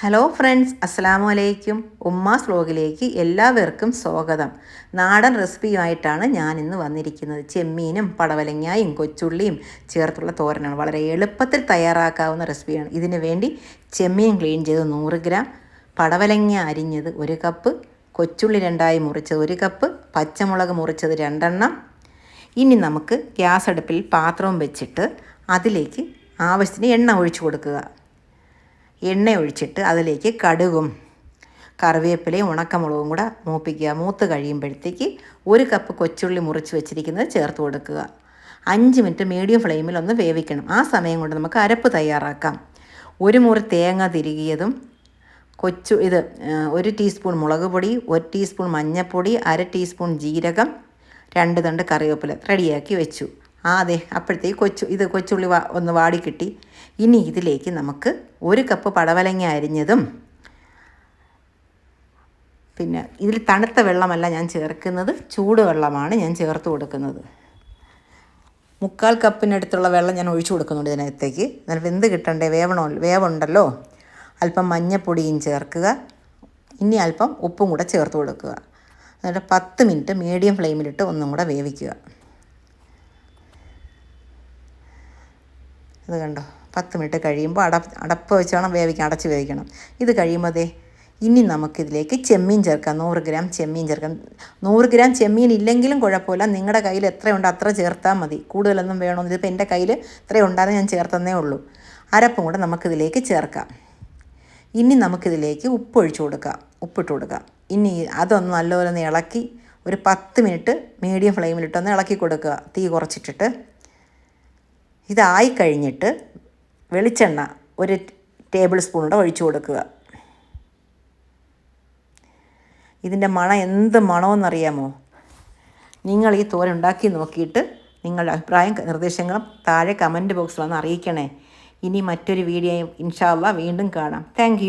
Hello friends അസ്സാമു അലൈക്കും ഉമ്മാസ് വ്ലോഗിലേക്ക് എല്ലാവർക്കും സ്വാഗതം. നാടൻ റെസിപ്പിയുമായിട്ടാണ് ഞാൻ ഇന്ന് വന്നിരിക്കുന്നത്. ചെമ്മീനും പടവലങ്ങായും കൊച്ചുള്ളിയും ചേർത്തുള്ള തോരനാണ്. വളരെ എളുപ്പത്തിൽ തയ്യാറാക്കാവുന്ന റെസിപ്പിയാണ്. ഇതിന് വേണ്ടി ചെമ്മീൻ ക്ലീൻ ചെയ്ത് നൂറ് ഗ്രാം പടവലങ്ങ അരിഞ്ഞത് ഒരു കപ്പ് കൊച്ചുള്ളി രണ്ടായി മുറിച്ചത് ഒരു കപ്പ് പച്ചമുളക് മുറിച്ചത് രണ്ടെണ്ണം. ഇനി നമുക്ക് ഗ്യാസ് അടുപ്പിൽ പാത്രവും വെച്ചിട്ട് അതിലേക്ക് ആവശ്യത്തിന് എണ്ണ ഒഴിച്ചു കൊടുക്കുക. എണ്ണ ഒഴിച്ചിട്ട് അതിലേക്ക് കടുകും കറിവേപ്പിലയും ഉണക്കമുളകും കൂടെ മൂപ്പിക്കുക. മൂത്ത് കഴിയുമ്പോഴത്തേക്ക് ഒരു കപ്പ് കൊച്ചുള്ളി മുറിച്ച് വെച്ചിരിക്കുന്നത് ചേർത്ത് കൊടുക്കുക. അഞ്ച് മിനിറ്റ് മീഡിയം ഫ്ലെയിമിൽ ഒന്ന് വേവിക്കണം. ആ സമയം കൊണ്ട് നമുക്ക് അരപ്പ് തയ്യാറാക്കാം. ഒരു മുറി തേങ്ങ തിരികിയതും കൊച്ചു ഇത് ഒരു ടീസ്പൂൺ മുളക് പൊടി ഒരു ടീസ്പൂൺ മഞ്ഞൾപ്പൊടി അര ടീസ്പൂൺ ജീരകം രണ്ട് തണ്ട് കറിവേപ്പില റെഡിയാക്കി വെച്ചു. ആ അതെ അപ്പോഴത്തേക്ക് കൊച്ചു ഇത് കൊച്ചുള്ളി വാ ഒന്ന് വാടിക്കിട്ടി. ഇനി ഇതിലേക്ക് നമുക്ക് ഒരു കപ്പ് പടവലങ്ങ അരിഞ്ഞതും പിന്നെ ഇതിൽ തണുത്ത വെള്ളമല്ല ഞാൻ ചേർക്കുന്നത് ചൂടുവെള്ളമാണ് ഞാൻ ചേർത്ത് കൊടുക്കുന്നത്. മുക്കാൽ കപ്പിനടുത്തുള്ള വെള്ളം ഞാൻ ഒഴിച്ചു കൊടുക്കുന്നുണ്ട് ഇതിനകത്തേക്ക്. എന്നാൽ വെന്ത് കിട്ടണ്ടേ? വേവണോ വേവുണ്ടല്ലോ. അല്പം മഞ്ഞപ്പൊടിയും ചേർക്കുക. ഇനി അല്പം ഉപ്പും കൂടെ ചേർത്ത് കൊടുക്കുക. എന്നിട്ട് പത്ത് മിനിറ്റ് മീഡിയം ഫ്ലെയിമിലിട്ട് ഒന്നും കൂടെ വേവിക്കുക. ഇത് കണ്ടോ? പത്ത് മിനിറ്റ് കഴിയുമ്പോൾ അട അടപ്പ് വെച്ച് വേണം വേവിക്കാൻ അടച്ച് വേവിക്കണം. ഇത് കഴിയുമ്പോൾ ദേ ഇനി നമുക്കിതിലേക്ക് ചെമ്മീൻ ചേർക്കാം. നൂറ് ഗ്രാം ചെമ്മീൻ ചേർക്കാം. നൂറ് ഗ്രാം ചെമ്മീൻ ഇല്ലെങ്കിലും കുഴപ്പമില്ല. നിങ്ങളുടെ കയ്യിൽ എത്രയുണ്ട് അത്ര ചേർത്താൽ മതി. കൂടുതലൊന്നും വേണമെന്ന് ഇതിപ്പോൾ എന്റെ കയ്യിൽ ഇത്രയുണ്ടാകുന്ന ഞാൻ ചേർത്തന്നേ ഉള്ളൂ. അരപ്പും കൂടെ നമുക്കിതിലേക്ക് ചേർക്കാം. ഇനി നമുക്കിതിലേക്ക് ഉപ്പ് കൊടുക്കാം. ഉപ്പിട്ട് കൊടുക്കാം. ഇനി അതൊന്ന് നല്ലപോലെ ഒന്ന് ഇളക്കി ഒരു പത്ത് മിനിറ്റ് മീഡിയം ഫ്ലെയിമിലിട്ടൊന്ന് ഇളക്കി കൊടുക്കുക. തീ കുറച്ചിട്ടിട്ട്. ഇതായി കഴിഞ്ഞിട്ട് വെളിച്ചെണ്ണ ഒരു ടേബിൾ സ്പൂണോടെ ഒഴിച്ചു കൊടുക്കുക. ഇതിന്റെ മണം എന്ത് മണമെന്നറിയാമോ നിങ്ങൾ ഈ തോരൻ ഉണ്ടാക്കി നോക്കിയിട്ട് നിങ്ങളുടെ അഭിപ്രായം നിർദ്ദേശങ്ങളും താഴെ കമന്റ് ബോക്സിൽ ഒന്ന് അറിയിക്കണേ. ഇനി മറ്റൊരു വീഡിയോ ഇൻഷാല്ല വീണ്ടും കാണാം. താങ്ക്